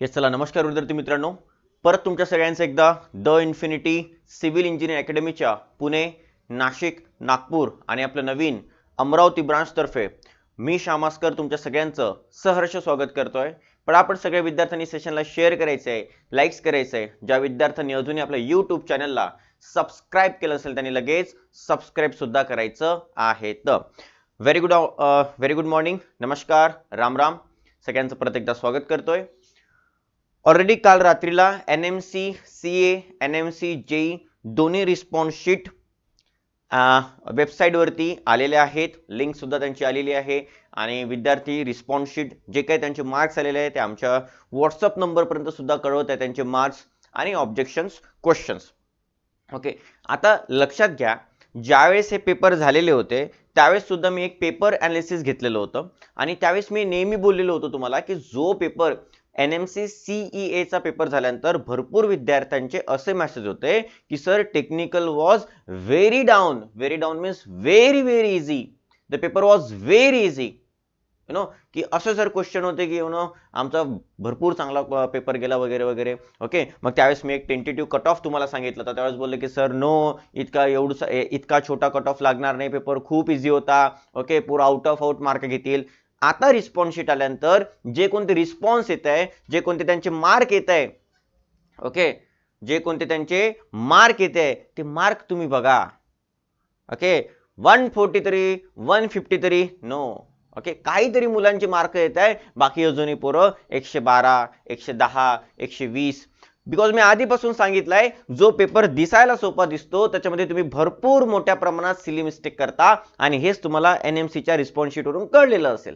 Yes चला नमस्कार विद्यार्थी मित्रांनो. परत तुमच्या सगळ्यांचं एकदा द इन्फिनिटी सिव्हिल इंजिनिअर अकॅडमीच्या पुणे नाशिक नागपूर आणि आपलं नवीन अमरावती ब्रांचतर्फे मी श्यामास्कर तुमच्या सगळ्यांचं सहर्ष स्वागत करतोय. पण आपण सगळ्या विद्यार्थ्यांनी सेशनला शेअर करायचं आहे लाईक्स करायचं आहे. ज्या विद्यार्थ्यांनी अजूनही आपल्या यूट्यूब चॅनलला सबस्क्राईब केलं असेल त्यांनी लगेच सबस्क्राईब सुद्धा करायचं आहे तर very good very good morning नमस्कार राम राम. सगळ्यांचं परत एकदा स्वागत करतोय. ऑलरेडी काल रात्रीला N M C C A N M C JE दोन्ही रिस्पॉन्स शीट वेबसाईटवरती आलेले आहेत. लिंक सुद्धा त्यांची आलेली आहे. आणि विद्यार्थी रिस्पॉन्स शीट जे काही त्यांचे मार्क्स आलेले आहेत ते आमच्या व्हॉट्सअप नंबरपर्यंत सुद्धा कळवत आहे त्यांचे मार्क्स आणि ऑब्जेक्शन्स क्वेश्चन्स ओके आता लक्षात घ्या ज्यावेळेस हे पेपर झालेले होते त्यावेळेस सुद्धा मी एक पेपर ॲनालिसिस घेतलेलं होतं. आणि त्यावेळेस मी नेहमी बोललेलो होतो तुम्हाला की जो paper N M C CE एचा पेपर झाल्यानंतर भरपूर विद्यार्थ्यांचे असे मेसेज होते की sir technical was very down very down means very very easy the paper was very easy you know की असं सर क्वेश्चन होते की यु नो आमचा भरपूर चांगला पेपर गेला वगैरे वगैरे. ओके मग त्यावेळेस मी एक टेंटेटिव्ह कट ऑफ तुम्हाला सांगितलं तर त्यावेळेस बोलले की सर नो इतका एवढं इतका छोटा कट ऑफ लागणार नाही. पेपर खूप इझी होता. ओके पुरा आउट ऑफ आउट मार्क घेतील. आता रिस्पॉन्स शीट आल्यानंतर जे कोणते रिस्पॉन्स येत आहे जे कोणते त्यांचे मार्क येत आहे ओके जे कोणते त्यांचे मार्क येत आहे ते मार्क तुम्ही बघा. ओके वन फोर्टी तरी वन फिफ्टी तरी नो ओके काहीतरी मुलांचे मार्क येत आहे. बाकी अजूनही पोरं एकशे बारा एकशे दहा एकशे वीस बिकॉज मी आधीपासून सांगितलंय जो पेपर दिसायला सोपा दिसतो त्याच्यामध्ये तुम्ही भरपूर मोठ्या प्रमाणात सिली मिस्टेक करता आणि हेच तुम्हाला एन एम सीच्या रिस्पॉन्स शीटवरून कळलेलं असेल.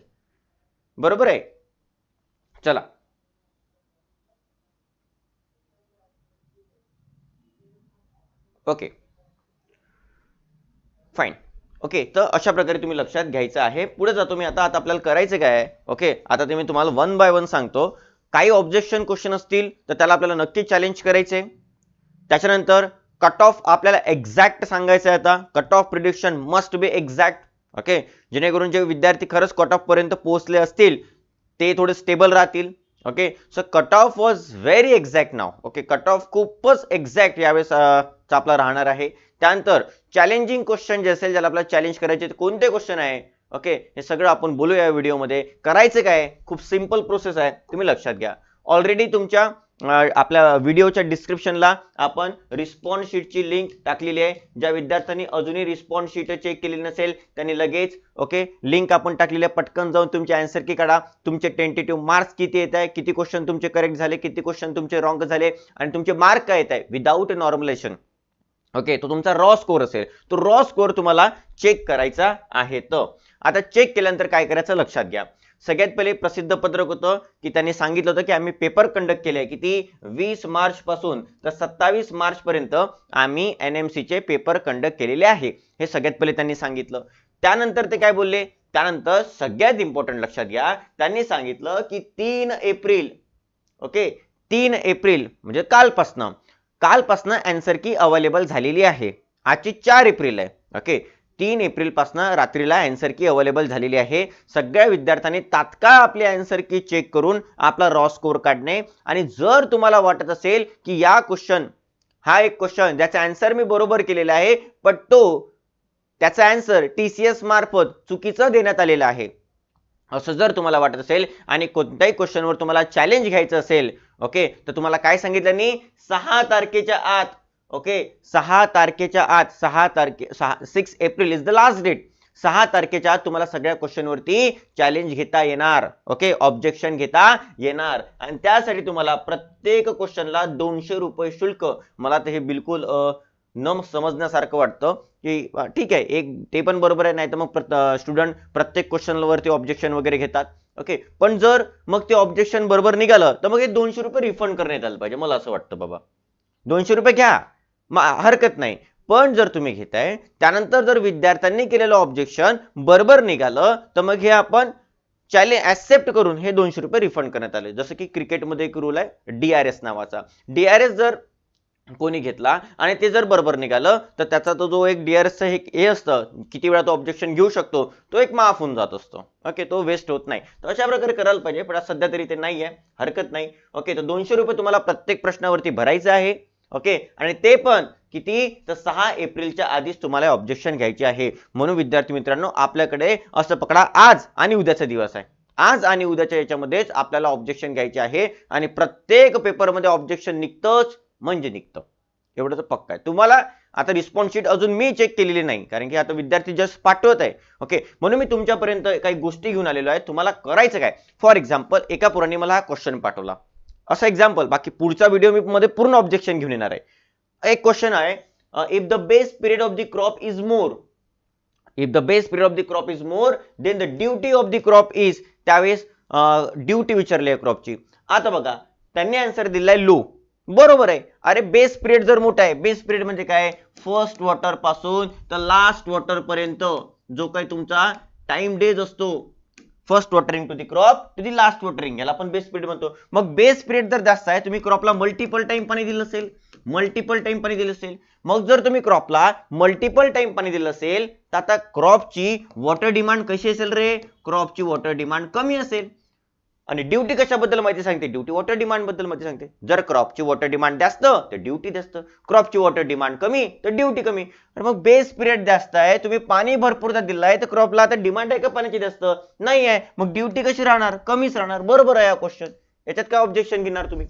बरोबर आहे? चला. ओके फाईन ओके तर अशा प्रकारे तुम्ही लक्षात घ्यायचं आहे. पुढे जातो मी आता. आता आपल्याला करायचं काय ओके आता ते मी तुम्हाला वन बाय वन सांगतो. काही ऑब्जेक्शन क्वेश्चन असतील तर त्याला आपल्याला नक्की चॅलेंज करायचे. त्याच्यानंतर कट ऑफ आपल्याला एक्झॅक्ट सांगायचं आहे आता. Cut off prediction must be exact okay जेणेकरून जे विद्यार्थी खरंच कट ऑफ पर्यंत पोहोचले असतील ते थोडे स्टेबल राहतील. Okay so cut off was very exact now okay cut off खूपच एक्झॅक्ट यावेळेस आपला राहणार आहे. त्यानंतर चॅलेंजिंग क्वेश्चन जे असेल ज्याला आपल्याला चॅलेंज करायचे कोणते क्वेश्चन आहे? ओके? हे सगळं आपण बोलूया या व्हिडिओमध्ये. करायचं काय? खूप सिंपल प्रोसेस आहे. तुम्ही लक्षात घ्या. ऑलरेडी तुमच्या आपल्या व्हिडिओच्या डिस्क्रिप्शनला आपण रिस्पॉन्स शीटची लिंक टाकलेली आहे. ज्या विद्यार्थ्यांनी अजूनही रिस्पॉन्स शीट चेक केली नसेल त्यांनी लगेच ओके लिंक आपण टाकलेली आहे. पटकन जाऊन तुमचे आन्सर की काढा. तुमचे टेंटेटिव्ह मार्क्स किती येत आहे? किती क्वेश्चन तुमचे करेक्ट झाले? किती क्वेश्चन तुमचे रॉंग झाले? आणि तुमचे मार्क काय येत आहे? Without normalisation okay? तो तुमचा रॉ स्कोर असेल. तो रॉ स्कोर तुम्हाला चेक करायचा आहे. तर आता चेक केल्यानंतर काय करायचं लक्षात घ्या. सगळ्यात पहिले प्रसिद्ध पत्रक होतं की त्यांनी सांगितलं होतं की आम्ही पेपर कंडक्ट केले किती? वीस मार्च पासून. तर सत्तावीस मार्च पर्यंत आम्ही एनएमसी चे पेपर कंडक्ट केलेले आहे. हे सगळ्यात पहिले त्यांनी सांगितलं. त्यानंतर ते काय बोलले? त्यानंतर सगळ्यात इम्पॉर्टंट लक्षात घ्या. त्यांनी सांगितलं की तीन एप्रिल ओके तीन एप्रिल म्हणजे कालपासनं. कालपासनं अँसर की अवेलेबल झालेली आहे. आजची चार एप्रिल आहे ओके तीन एप्रिलपासून रात्रीला अँसर की अवेलेबल झालेली आहे. सगळ्या विद्यार्थ्यांनी तात्काळ आपली अँसर की चेक करून आपला रॉ स्कोर काढणे. आणि जर तुम्हाला वाटत असेल की या क्वेश्चन हा एक क्वेश्चन ज्याचा अँसर मी बरोबर केलेला आहे पण तो त्याचा अँसर टी सी एस मार्फत चुकीचं देण्यात आलेलं आहे. असं जर तुम्हाला वाटत असेल आणि कोणत्याही क्वेश्चनवर तुम्हाला चॅलेंज घ्यायचं असेल ओके तर तुम्हाला काय सांगितलं सहा तारखेच्या आत ओके सहा तारखेच्या आत सहा तारखे सहा six April is the last date सहा तारखेच्या आत तुम्हाला सगळ्या क्वेश्चनवरती चॅलेंज घेता येणार. ओके ऑब्जेक्शन घेता येणार. आणि त्यासाठी तुम्हाला प्रत्येक क्वेश्चनला दोनशे रुपये शुल्क. मला तर हे बिलकुल न समजण्यासारखं वाटतं की ठीक आहे. एक ते पण बरोबर आहे. नाही तर मग स्टुडंट प्रत्येक क्वेश्चनवरती ऑब्जेक्शन वगैरे घेतात. ओके पण जर मग ते ऑब्जेक्शन बरोबर निघालं तर मग हे दोनशे रुपये रिफंड करण्यात आलं पाहिजे. मला असं वाटतं बाबा. दोनशे रुपये घ्या. हरकत नाही. पण जर तुम्ही घेताय त्यानंतर जर विद्यार्थ्यांनी केलेलं ऑब्जेक्शन बरोबर निघालं तर मग हे आपण चॅलेंज ऍक्सेप्ट करून हे दोनशे रुपये रिफंड करण्यात आले. जसं की क्रिकेटमध्ये एक रूल आहे डीआरएस नावाचा. डीआरएस जर कोणी घेतला आणि ते जर बरोबर निघालं तर त्याचा तो जो एक डीआरएसचं हे हे असतं किती वेळा तो ऑब्जेक्शन घेऊ शकतो तो एक माफ होऊन जात असतो. ओके तो वेस्ट होत नाही. तर अशा प्रकारे करायला पाहिजे पण सध्या तरी ते नाही आहे हरकत नाही. ओके तर दोनशे रुपये तुम्हाला प्रत्येक प्रश्नावरती भरायचं आहे. ओके? आणि ते पण किती? तर सहा एप्रिलच्या आधीच तुम्हाला ऑब्जेक्शन घ्यायचे आहे. म्हणून विद्यार्थी मित्रांनो आपल्याकडे असं पकडा. आज आणि उद्याचा दिवस आहे. आज आणि उद्याच्या याच्यामध्येच आपल्याला ऑब्जेक्शन घ्यायचे आहे. आणि प्रत्येक पेपरमध्ये ऑब्जेक्शन निघतंच म्हणजे निघतं. एवढं तर पक्का आहे. तुम्हाला आता रिस्पॉन्स शीट अजून मी चेक केलेली नाही कारण की आता विद्यार्थी जस्ट पाठवत आहे. ओके? म्हणून मी तुमच्यापर्यंत काही गोष्टी घेऊन आलेलो आहे. तुम्हाला करायचं काय? फॉर एक्झाम्पल एका पोराने मला हा क्वेश्चन पाठवला. असं एक्झाम्पल बाकी पुढचा व्हिडिओ मी मध्ये पूर्ण ऑब्जेक्शन घेऊन येणार आहे. एक क्वेश्चन आहे if the base period of the crop is more if the base period of the crop is more then the duty of the crop is त्यावेळेस uh, ड्युटी विचारली आहे क्रॉपची आता बघा त्यांनी आन्सर दिलाय लो. बरोबर आहे. अरे बेस पिरियड जर मोठा आहे बेस पिरियड म्हणजे काय? फर्स्ट वॉटरपासून तर लास्ट वॉटर पर्यंत जो काही तुमचा टाइम डेज असतो first watering to the crop to the last watering याला आपण बेस पिरियड म्हणतो. मग बेस पिरियड जर जास्त आहे तुम्ही क्रॉपला मल्टिपल टाइम पाणी दिलं असेल मल्टिपल टाइम पाणी दिलं असेल मग जर तुम्ही क्रॉपला मल्टिपल टाइम पाणी दिलं असेल तर आता क्रॉपची वॉटर डिमांड कशी असेल रे? क्रॉपची वॉटर डिमांड कमी असेल. आणि ड्युटी कशाबद्दल माहिती सांगते? ड्युटी वॉटर डिमांडबद्दल माहिती सांगते. जर क्रॉपची वॉटर डिमांड जास्त तर ड्युटी जास्त. क्रॉपची वॉटर डिमांड कमी तर ड्युटी कमी. मग बेस पिरियड जास्त आहे तुम्ही पाणी भरपूर दिलं आहे तर क्रॉपला आता डिमांड आहे का पाण्याची जास्त? नाही आहे. मग ड्युटी कशी राहणार? कमीच राहणार. बरोबर आहे हा क्वेश्चन याच्यात काय ऑब्जेक्शन घेणार तुम्ही?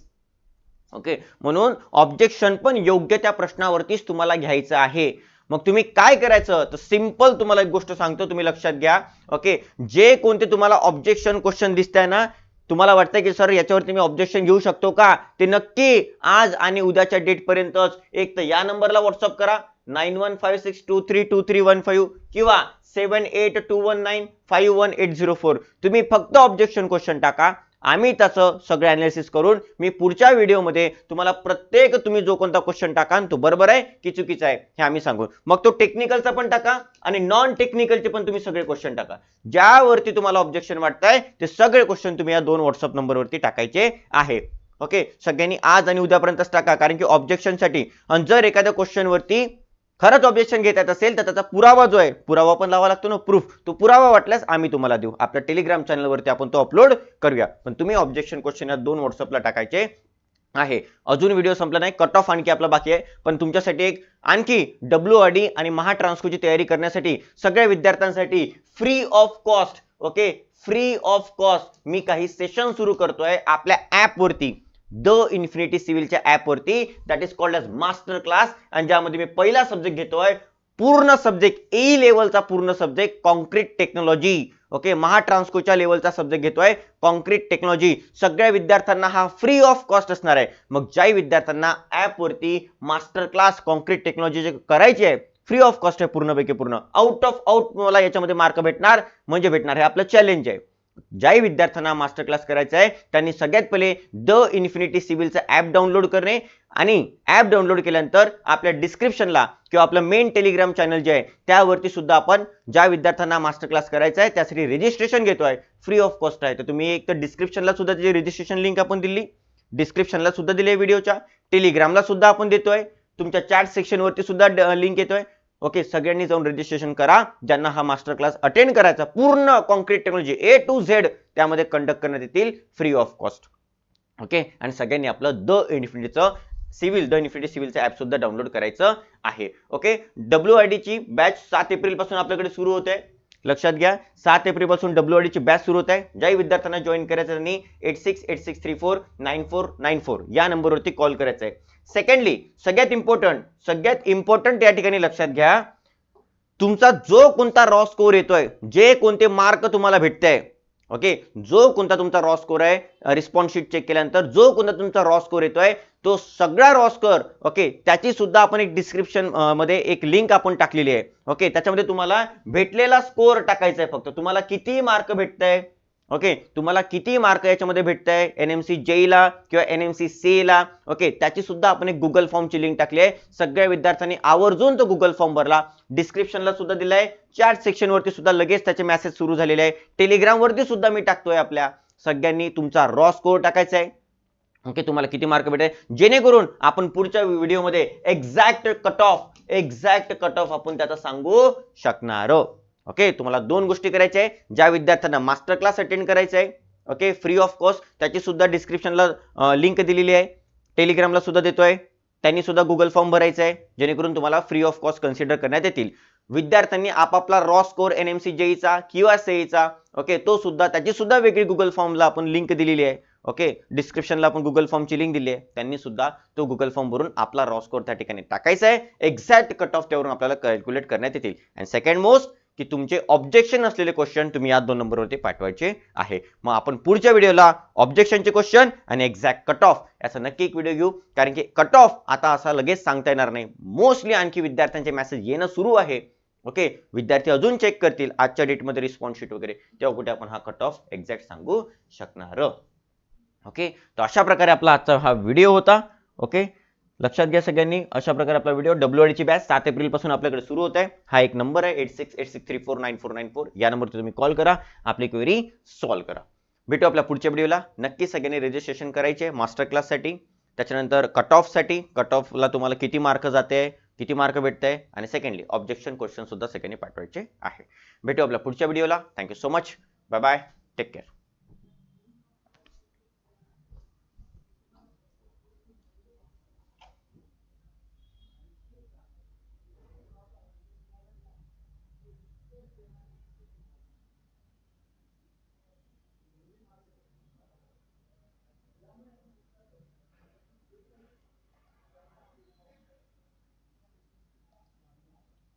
ओके म्हणून ऑब्जेक्शन पण योग्य त्या प्रश्नावरतीच तुम्हाला घ्यायचं आहे. मग तुम्ही काय करायचं? तर सिंपल तुम्हाला एक गोष्ट सांगतो तुम्ही लक्षात घ्या. ओके जे कोणते तुम्हाला ऑब्जेक्शन क्वेश्चन दिसत आहे ना तुम्हाला वाटतंय की सर याच्यावरती मी ऑब्जेक्शन घेऊ शकतो का? ते नक्की आज आणि उद्याच्या डेटपर्यंतच एक तर या नंबरला व्हॉट्सअप करा. Nine one five six two three two three one five किंवा seven eight two one nine five one eight zero four तुम्ही फक्त ऑब्जेक्शन क्वेश्चन टाका. आम्ही त्याचं सगळं अनालिसिस करून मी पुढच्या व्हिडिओमध्ये तुम्हाला प्रत्येक तुम्ही जो कोणता क्वेश्चन टाकान तो बरोबर आहे की चुकीचा आहे हे आम्ही सांगू. मग तो टेक्निकलचा पण टाका आणि नॉन टेक्निकलचे पण तुम्ही सगळे क्वेश्चन टाका. ज्यावरती तुम्हाला ऑब्जेक्शन वाटतंय ते सगळे क्वेश्चन तुम्ही या दोन व्हॉट्सअप नंबरवरती टाकायचे आहे. ओके सगळ्यांनी आज आणि उद्यापर्यंतच टाका कारण की ऑब्जेक्शनसाठी आणि जर एखाद्या क्वेश्चनवरती खरंच ऑब्जेक्शन घेत येत असेल तर त्याचा पुरावा जो आहे पुरावा पण लावा लागतो ना प्रूफ तो पुरावा वाटल्यास आम्ही तुम्हाला देऊ. आपल्या टेलिग्राम चॅनलवरती आपण तो अपलोड करूया. पण तुम्ही ऑब्जेक्शन क्वेश्चन या दोन व्हॉट्सअपला टाकायचे आहे. अजून व्हिडिओ संपला नाही कट ऑफ आणखी आपला बाकी आहे. पण तुमच्यासाठी एक आणखी डब्ल्यू आर डी आणि महाट्रान्सकोची तयारी करण्यासाठी सगळ्या विद्यार्थ्यांसाठी free of cost okay free of cost मी काही सेशन सुरू करतोय आपल्या ऍपवरती द इन्फिनिटी सिव्हिलच्या ऍपवरती that is called edge master class आणि ज्यामध्ये मी पहिला सब्जेक्ट घेतोय पूर्ण सब्जेक्ट ए लेवलचा पूर्ण सब्जेक्ट कॉन्क्रीट टेक्नॉलॉजी ओके महाट्रान्सकोच्या लेवलचा सब्जेक्ट घेतोय कॉन्क्रीट टेक्नॉलॉजी सगळ्या विद्यार्थ्यांना हा फ्री ऑफ कॉस्ट असणार आहे. मग ज्याही विद्यार्थ्यांना ऍप वरती मास्टर क्लास कॉन्क्रीट टेक्नॉलॉजी जे करायची आहे फ्री ऑफ कॉस्ट आहे पूर्णपैकी पूर्ण. आउट ऑफ आउट मला याच्यामध्ये मार्क भेटणार म्हणजे भेटणार हे आपलं चॅलेंज आहे. ज्याही विद्यार्थ्यांना मास्टर क्लास करायचा आहे त्यांनी सगळ्यात पहिले द इन्फिनिटी सिव्हिलचं ऍप डाउनलोड करणे आणि ऍप डाउनलोड केल्यानंतर आपल्या डिस्क्रिप्शनला किंवा आपलं मेन टेलिग्राम चॅनल जे आहे त्यावरती सुद्धा आपण ज्या विद्यार्थ्यांना मास्टर क्लास करायचा आहे त्यासाठी रजिस्ट्रेशन घेतोय. फ्री ऑफ कॉस्ट आहे. तर तुम्ही एक तर डिस्क्रिप्शनला सुद्धा त्याची रजिस्ट्रेशन लिंक आपण दिली. डिस्क्रिप्शनला सुद्धा दिली व्हिडिओच्या टेलिग्रामला सुद्धा आपण देतोय. तुमच्या चॅट सेक्शनवरती सुद्धा लिंक येतोय. ओके सगळ्यांनी जाऊन रजिस्ट्रेशन करा. ज्यांना हा मास्टर क्लास अटेंड करायचा पूर्ण concrete technology A to Z त्यामध्ये कंडक्ट करण्यात येतील फ्री ऑफ कॉस्ट ओके आणि सगळ्यांनी आपलं द इन्फिनिटीचं सिव्हिल द इन्फिनिटी सिव्हिलचं ऍप सुद्धा डाउनलोड करायचं आहे. ओके डब्ल्यू आय ची बॅच सात एप्रिलपासून आपल्याकडे सुरू होते. लक्षात घ्या सात एप्रिलपासून डब्ल्यू आय बॅच सुरू होत आहे. ज्याही विद्यार्थ्यांना जॉईन करायचं त्यांनी eight six eight six three four nine four nine four या नंबरवरती कॉल करायचा आहे. सेकंडली सगळ्यात इम्पॉर्टंट सगळ्यात इम्पॉर्टंट या ठिकाणी लक्षात घ्या तुमचा जो कोणता रॉ स्कोर येतोय जे कोणते मार्क तुम्हाला भेटते ओके जो कोणता तुमचा रॉ स्कोर आहे रिस्पॉन्स शीट चेक केल्यानंतर जो कोणता तुमचा रॉ स्कोर येतोय तो सगळा रॉ स्कोर ओके त्याची सुद्धा आपण एक डिस्क्रिप्शनमध्ये एक लिंक आपण टाकलेली आहे ओके त्याच्यामध्ये तुम्हाला भेटलेला स्कोर टाकायचा आहे फक्त. तुम्हाला किती मार्क भेटताय ओके तुम्हाला किती मार्क याच्यामध्ये भेटताय? एन एम सी जेईला किंवा एन एम सी सी ला ओके त्याची सुद्धा आपण एक गुगल फॉर्मची लिंक टाकली आहे. सगळ्या विद्यार्थ्यांनी आवर्जून तो गुगल फॉर्म भरला. डिस्क्रिप्शनला सुद्धा दिलाय. चॅट सेक्शनवरती सुद्धा लगेच त्याचे मेसेज सुरू झालेले आहे. टेलिग्रामवरती सुद्धा मी टाकतोय आपल्या. सगळ्यांनी तुमचा रॉ स्कोर टाकायचा आहे. ओके तुम्हाला किती मार्क भेटेल? जेणेकरून आपण पुढच्या व्हिडिओमध्ये exact cut off exact cut off आपण त्याचा सांगू शकणार. ओके तुम्हाला दोन गोष्टी करायच्या आहे. ज्या विद्यार्थ्यांना मास्टर क्लास अटेंड करायचा आहे ओके फ्री ऑफ कॉस्ट त्याची सुद्धा डिस्क्रिप्शनला लिंक दिलेली आहे. टेलिग्रामला सुद्धा देतोय. त्यांनी सुद्धा गुगल फॉर्म भरायचा आहे जेणेकरून तुम्हाला फ्री ऑफ कॉस्ट कन्सिडर करण्यात येतील. विद्यार्थ्यांनी आपापला raw score N M C जेईचा किंवा सेईचा ओके तो सुद्धा त्याची सुद्धा वेगळी गुगल फॉर्मला आपण लिंक दिलेली आहे. ओके डिस्क्रिप्शनला आपण गुगल फॉर्मची लिंक दिली आहे. त्यांनी सुद्धा तो गुगल फॉर्म भरून आपला रॉ स्कोर त्या ठिकाणी टाकायचा आहे. एक्झॅक्ट कट ऑफ त्यावरून आपल्याला कॅल्क्युलेट करण्यात येतील. अँड सेकंड मोस्ट की तुमचे ऑब्जेक्शन असलेले क्वेश्चन तुम्ही या दोन नंबरवरती पाठवायचे आहे. मग आपण पुढच्या व्हिडिओला ऑब्जेक्शनचे क्वेश्चन आणि एक्झॅक्ट कट ऑफ याचा नक्की एक व्हिडिओ घेऊ. कारण की कट ऑफ आता असा लगेच सांगता येणार नाही. मोस्टली आणखी विद्यार्थ्यांचे मेसेज येणं सुरू आहे. ओके विद्यार्थी अजून चेक करतील. आजच्या डेटमध्ये रिस्पॉन्स शीट वगैरे. तेव्हा कुठे आपण हा कट ऑफ एक्झॅक्ट सांगू शकणार? ओके तर अशा प्रकारे आपला आजचा हा व्हिडिओ होता. ओके लक्षात घ्या सगळ्यांनी. अशा प्रकारे आपला व्हिडिओ डब्ल्यू ची बॅच सात एप्रिलपासून आपल्याकडे सुरू होत आहे हा एक नंबर आहे. Eight six eight six three four nine four nine four या नंबरवर तुम्ही कॉल करा. आपली क्वेरी सॉल्व्ह करा. भेटू आपल्या पुढच्या व्हिडिओला नक्की सगळ्यांनी रजिस्ट्रेशन करायचे मास्टर क्लाससाठी त्याच्यानंतर कट ऑफसाठी कट ऑफला तुम्हाला किती मार्क जाते किती मार्क भेटत आहे आणि सेकंडली ऑब्जेक्शन क्वेश्चन सुद्धा सगळ्यांनी पाठवायचे आहे. भेटू आपल्या पुढच्या व्हिडिओला thank you so much bye bye take care